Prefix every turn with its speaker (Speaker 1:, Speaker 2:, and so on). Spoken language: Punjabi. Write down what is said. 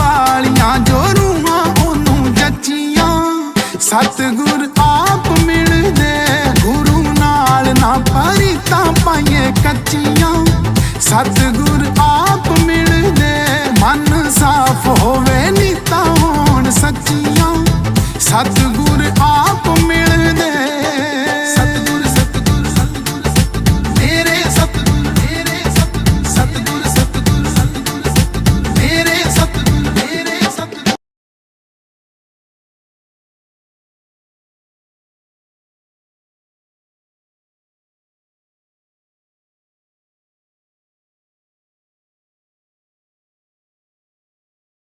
Speaker 1: ਵਾਲੀਆਂ ਜੋ ਰੂਹਾਂ ਉਹਨੂੰ ਜੱਚੀਆਂ। ਸਤਿਗੁਰ ਆਪ ਮਿਲਦੇ ਗੁਰੂ ਨਾਲ ਨਾ ਪਰੀਤਾਂ ਪਾਈਏ ਕੱਚੀਆਂ।